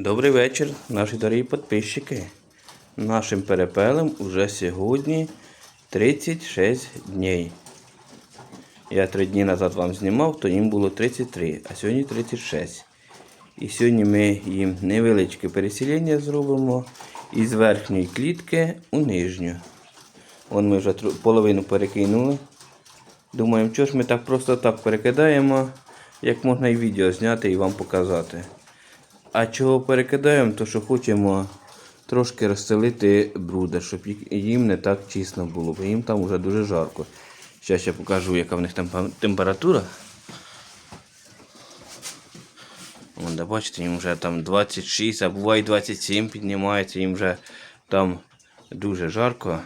Добрий вечір, наші дорогі підписчики. Нашим перепелам уже сьогодні 36 днів. Я три дні назад вам знімав, то їм було 33, а сьогодні 36. І сьогодні ми їм невеличке переселення зробимо із верхньої клітки у нижню. Вон ми вже половину перекинули. Думаємо, що ж ми так просто так перекидаємо, як можна і відео зняти і вам показати. А чого перекидаємо, то що хочемо трошки розстелити бруда, щоб їм не так чесно було, бо їм там вже дуже жарко. Зараз я покажу, яка в них температура. Вон, да, бачите, їм вже там 26, а буває 27 піднімається, їм вже там дуже жарко.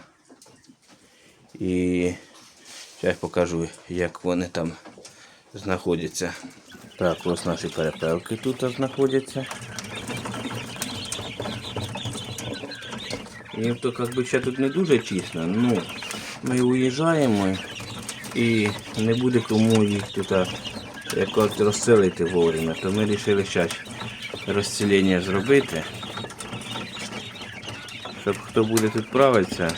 І зараз покажу, як вони там знаходяться. Так, ось наші перепелки тут знаходяться. Їм то як би ще тут не дуже чесно, ну ми уїжджаємо і не буде кому їх тут якось розселити вовремя, то ми вирішили зараз розселення зробити. Щоб хто буде тут правитися,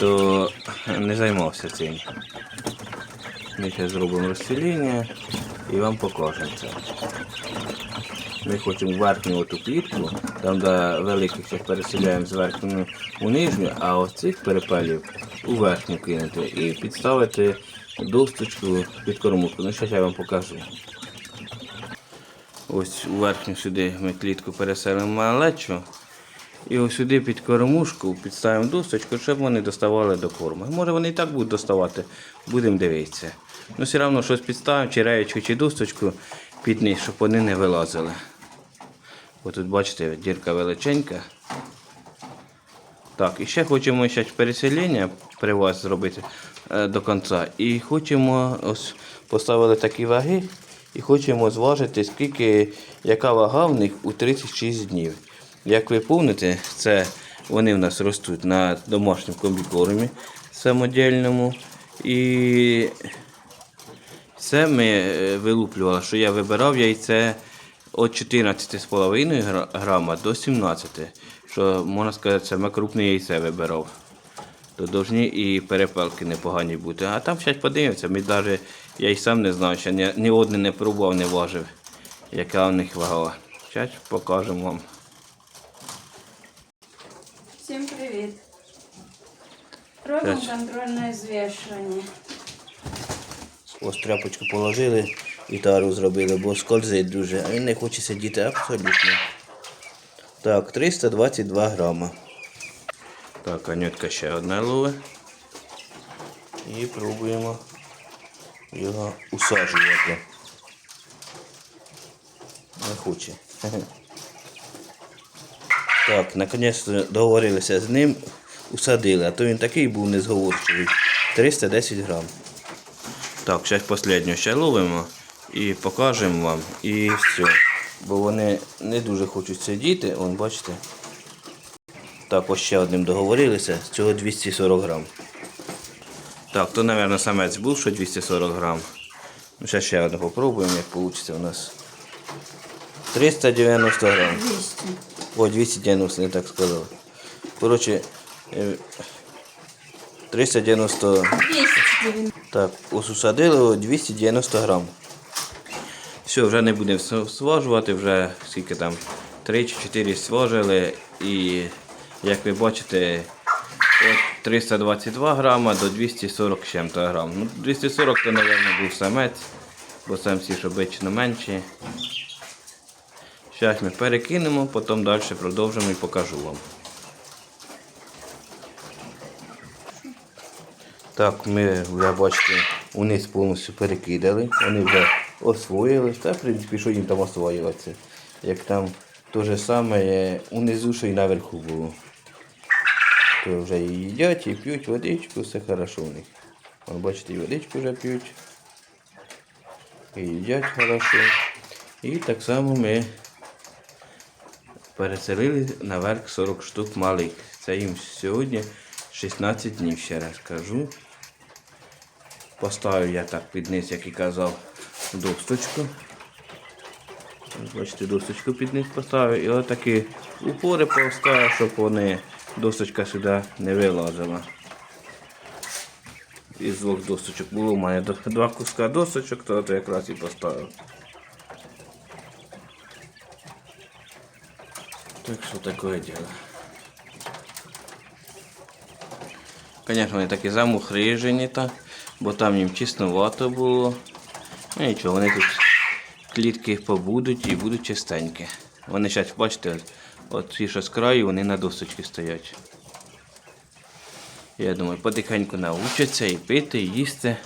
то не займався цим. Ми зараз зробимо розселення і вам покажемо. Ми хочемо верхню оту клітку, там де великих цих переселяємо з верхньої у нижню, а оцих перепелів у верхню кинути і підставити досточку під кормушку. Ну, зараз я вам покажу. Ось у верхню сюди ми клітку переселимо малечу. І ось сюди під кормушку підставимо досточку, щоб вони доставали до корму. Може вони і так будуть доставати, будемо дивитися. Ну все одно щось підставимо, чи реєчку, чи досточку під них, щоб вони не вилазили. Ось тут бачите, дірка величенька. Так, і ще хочемо ще переселення при вас зробити е, до кінця. І хочемо ось поставили такі ваги і хочемо зважити, скільки, яка вага в них у 36 днів. Як ви пам'ятаєте, це вони в нас ростуть на домашньому комбікормі самодільному. І це ми е, вилуплювали, що я вибирав яйце від 14,5 грама до 17. Що можна сказати, це крупне яйце вибирав. То повинні і перепелки непогані бути. А там зараз подивимося, ми навіть я й сам не знаю, ще ні, одне не пробував, не важив, яка у них вага. Зараз покажемо вам. Робимо контрольне звішування. Ось тряпочку положили і тару зробили, бо скользить дуже, а він не хоче сидіти абсолютно. Так, 322 грама. Так, анютка ще одна лове. І пробуємо його усаджувати. Не хоче. Так, наконець договорилися з ним, усадили, а то він такий був незговорчивий. 310 грам. Так, зараз останню ще ловимо і покажемо вам. І все. Бо вони не дуже хочуть сидіти, вон бачите. Так, ось ще одним договорилися, з цього 240 грам. Так, то, мабуть, самець був, що 240 грам. Ну, зараз ще одне попробуємо, як вийде у нас. 390 грам. 200. О, 290, не так сказав. Коротше, 390. 290. Так, усадили 290 грам. Все, вже не будемо св- сважувати, вже скільки там 3 чи 4 сважили. І як ви бачите, от 322 грама до 240 чим-то грам. Ну, 240 то, мабуть, був самець, бо самці ж обично менші. Зараз ми перекинемо, потім далі продовжимо і покажу вам. Так, ми вже бачите, униз повністю перекидали, вони вже освоїлись, та в принципі, що їм там освоюватися. Як там те ж саме унизу, що і наверху було. То вже і їдять, і п'ють водичку, все хорошо у них. Вон, бачите, і водичку вже п'ють. І їдять хорошо. І так само ми переселили наверх 40 штук малих. Це їм сьогодні 16 днів, ще раз кажу. Поставив я так під низ, як і казав, досточку. Бачите, досочку під них поставив і отакі упори поставив, щоб вони досочка сюди не вилазила. Із двох досочок було у мене два куска досочок, то, то якраз і поставив. Так що таке діло. Звісно, вони такі замухрижені, та, бо там їм тіснувато було. Ну нічого, вони тут клітки побудуть і будуть чистенькі. Вони зараз, бачите, от ті, що з краю, вони на досочці стоять. Я думаю, потихеньку научаться і пити, і їсти.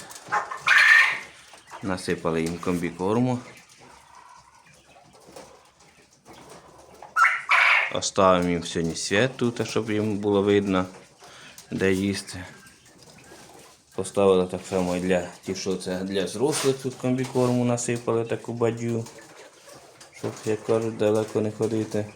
Насипали їм комбікорму. Оставимо їм сьогодні світ тут, щоб їм було видно, де їсти. Поставили так само і для ті, що це для зрослих тут комбікорму насипали таку бадю, щоб, як кажуть, далеко не ходити.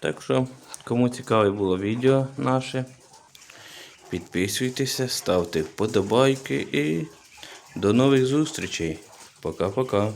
Так що, кому цікаве було відео наше, підписуйтеся, ставте вподобайки і до нових зустрічей. Пока-пока.